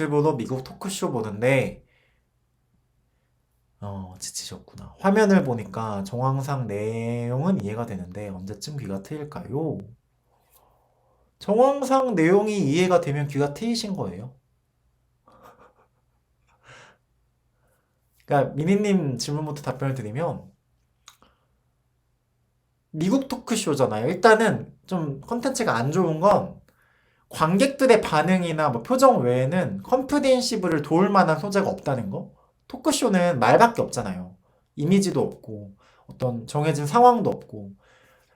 유튜브로 미국 토크쇼 보는데 어, 지치셨구나. 화면을 보니까 정황상 내용은 이해가 되는데 언제쯤 귀가 트일까요? 정황상 내용이 이해가 되면 귀가 트이신 거예요. 그러니까 미니님 질문부터 답변을 드리면 미국 토크쇼잖아요. 일단은 좀 컨텐츠가 안 좋은 건 관객들의 반응이나 뭐 표정 외에는 컨피덴시브를 도울 만한 소재가 없다는 거. 토크쇼는 말밖에 없잖아요. 이미지도 없고 어떤 정해진 상황도 없고.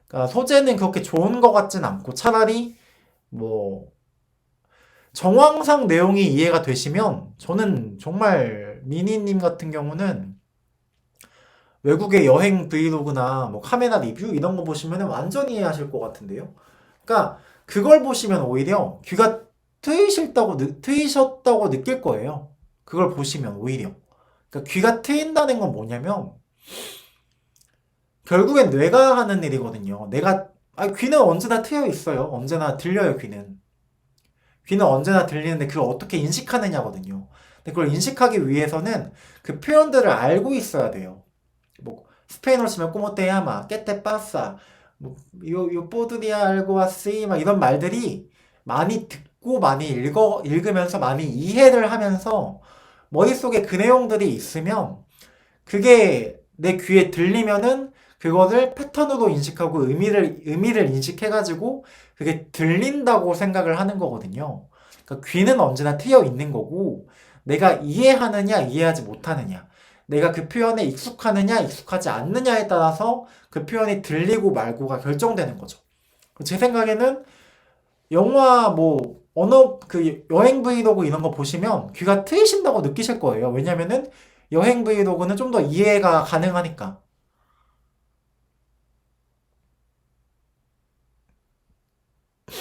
그러니까 소재는 그렇게 좋은 것 같진 않고 차라리 뭐 정황상 내용이 이해가 되시면 저는 정말 미니님 같은 경우는 외국의 여행 브이로그나 뭐 카메라 리뷰 이런 거 보시면 완전히 이해하실 것 같은데요. 그러니까 그걸 보시면 오히려 귀가 트이셨다고 느, 트이셨다고 느낄 거예요. 그걸 보시면 오히려. 그러니까 귀가 트인다는 건 뭐냐면 결국엔 뇌가 하는 일이거든요. 내가 아, 귀는 언제나 트여 있어요. 언제나 들려요, 귀는. 귀는 언제나 들리는데 그걸 어떻게 인식하느냐거든요. 근데 그걸 인식하기 위해서는 그 표현들을 알고 있어야 돼요. 뭐 스페인어로 치면 꼬모테야마, 깨테 빠싸, 뭐 요, 요 뽀드리아 알고 왔으이 막 이런 말들이 많이 듣고 많이 읽어 읽으면서 많이 이해를 하면서 머릿속에 그 내용들이 있으면 그게 내 귀에 들리면은 그거를 패턴으로 인식하고 의미를 의미를 인식해가지고 그게 들린다고 생각을 하는 거거든요. 그러니까 귀는 언제나 트여 있는 거고 내가 이해하느냐 이해하지 못하느냐 내가 그 표현에 익숙하느냐 익숙하지 않느냐에 따라서 그 표현이 들리고 말고가 결정되는 거죠. 제 생각에는 영화 뭐 언어 그 여행 브이로그 이런 거 보시면 귀가 트이신다고 느끼실 거예요. 왜냐면은 여행 브이로그는 좀 더 이해가 가능하니까.